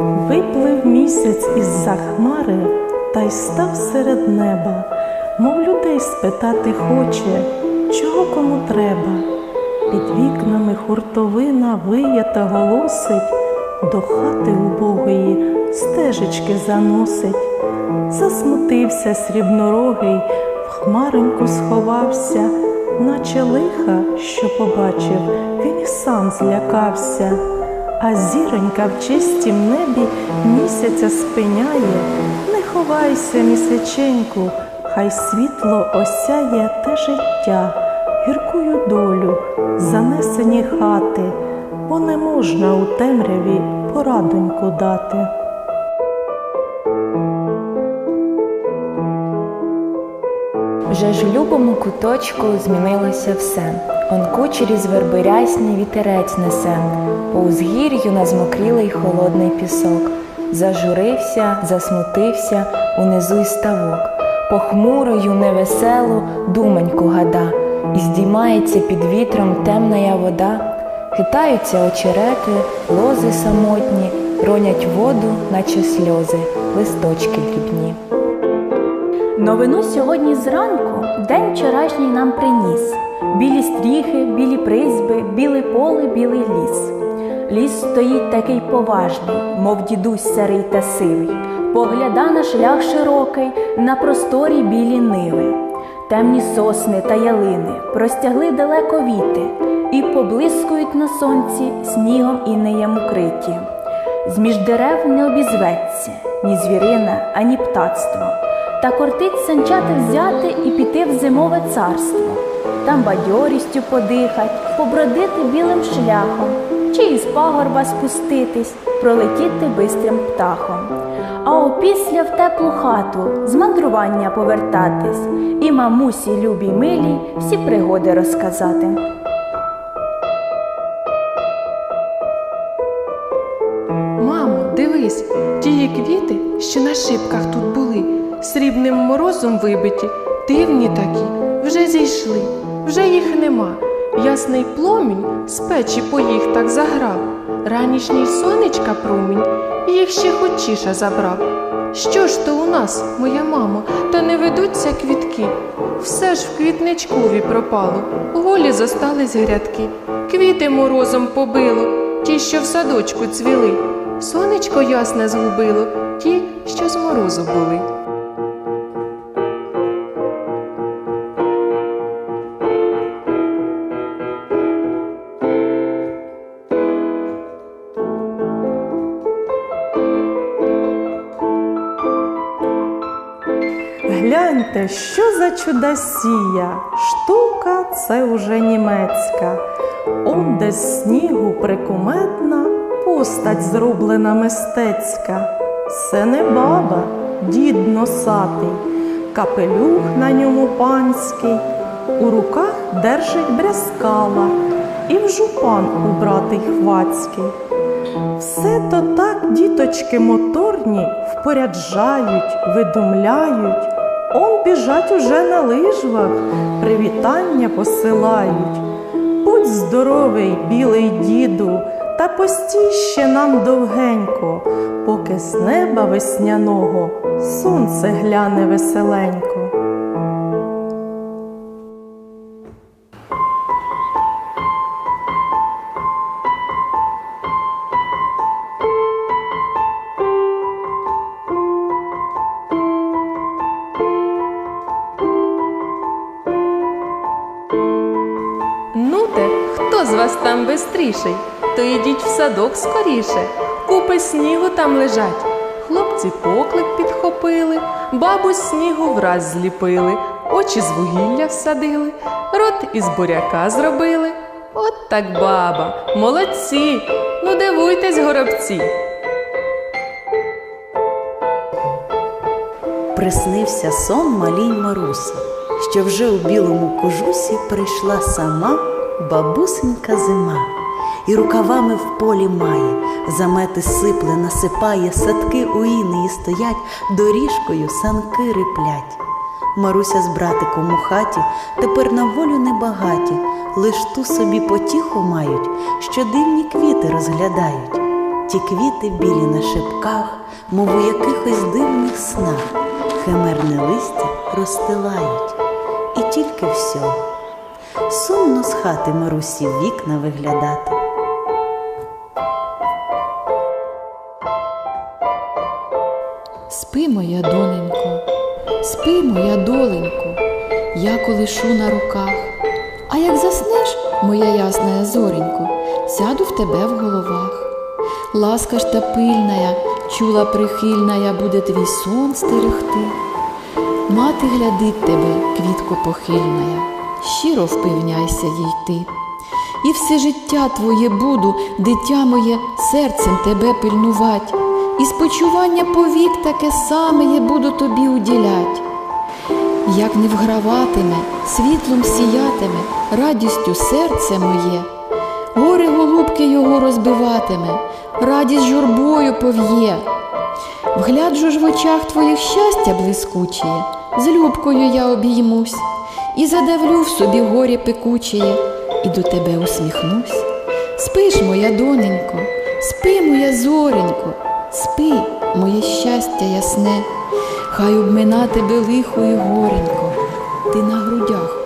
Виплив місяць із-за хмари та й став серед неба, мов людей спитати хоче, чого кому треба. Під вікнами хуртовина виє та голосить, до хати убогої стежечки заносить. Засмутився срібнорогий, в хмаринку сховався, наче лиха, що побачив, він і сам злякався. А зіронька в чистім небі місяця спиняє, не ховайся, місяченьку, хай світло осяє те життя, гіркую долю, занесені хати, бо не можна у темряві порадоньку дати. Вже ж у любому куточку змінилося все. Он кучері з верби рясні вітерець несе, по узгір'ю на змокрілий холодний пісок. Зажурився, засмутився унизу й ставок, похмурою, невеселу думоньку гада, і здіймається під вітром темная вода, хитаються очерети, лози самотні, ронять воду, наче сльози, листочки дрібні. Новину сьогодні зранку день вчорашній нам приніс. Білі стріхи, білі призьби, біле поле, білий ліс. Ліс стоїть такий поважний, мов дідусь старий та сивий, погляда на шлях широкий, на просторі білі ниви. Темні сосни та ялини простягли далеко віти і поблискують на сонці снігом і неєм укриті. Зміж дерев не обізветься ні звірина, ані птацтво. Та кортить санчати взяти і піти в зимове царство, там бадьорістю подихать, побродити білим шляхом, чи із пагорба спуститись, пролетіти бистрим птахом, а опісля в теплу хату з мандрування повертатись, і мамусі любій милій всі пригоди розказати. Мамо, дивись, тії квіти, що на шибках тут були, срібним морозом вибиті, дивні такі, вже зійшли, вже їх нема. Ясний пломінь з печі по їх так заграв, ранішній сонечка промінь їх ще хочіше забрав. Що ж то у нас, моя мамо, та не ведуться квітки? Все ж в квітничкові пропало, голі зостались грядки, квіти морозом побило, ті, що в садочку цвіли, сонечко ясне згубило, ті, що з морозу були. Гляньте, що за чудосія, штука це уже німецька. Он десь снігу прикуметна, постать зроблена мистецька. Це не баба, дід носатий, капелюх на ньому панський, у руках держить брязкала, і в жупан убратий хвацький. Все то так діточки моторні впоряджають, видумляють, он біжать уже на лижвах, привітання посилають. Будь здоровий, білий діду, та постій ще нам довгенько, поки з неба весняного сонце гляне веселенько. Ну те, хто з вас там бистріший, то йдіть в садок скоріше, купи снігу там лежать. Хлопці поклик підхопили, бабу снігу враз зліпили, очі з вугілля всадили, рот із буряка зробили. От так баба, молодці, ну дивуйтесь, горобці. Приснився сон малій Марусі, що вже у білому кожусі прийшла сама бабусенька зима, і рукавами в полі має, замети сипле, насипає, садки у інеї стоять, доріжкою санки риплять. Маруся з братиком у хаті тепер на волю небагаті, лиш ту собі потіху мають, що дивні квіти розглядають. Ті квіти білі на шипках, мов у якихось дивних снах, химерне листя розстилають, і тільки всього. Сумно з хати Марусі вікна виглядати. Спи, моя доненько, спи, моя доленько, я колишу на руках. А як заснеш, моя ясна зоренько, сяду в тебе в головах. Ласка ж та пильная, чула прихильная, буде твій сон стерегти. Мати глядить тебе, квітко похильная, щиро впевняйся їй ти. І все життя твоє буду, дитя моє, серцем тебе пильнувать, і спочування повік таке саме я буду тобі уділять. Як не вграватиме, світлом сіятиме, радістю серце моє, горе голубки його розбиватиме, радість журбою пов'є. Вгляджу ж в очах твоїх щастя блискучеє, з любкою я обіймусь, і задавлю в собі горі пекучеє, і до тебе усміхнусь. Спиш, моя доненько, спи, моя зоренько, спи, моє щастя ясне, хай обмина тебе лихо і горенько, ти на грудях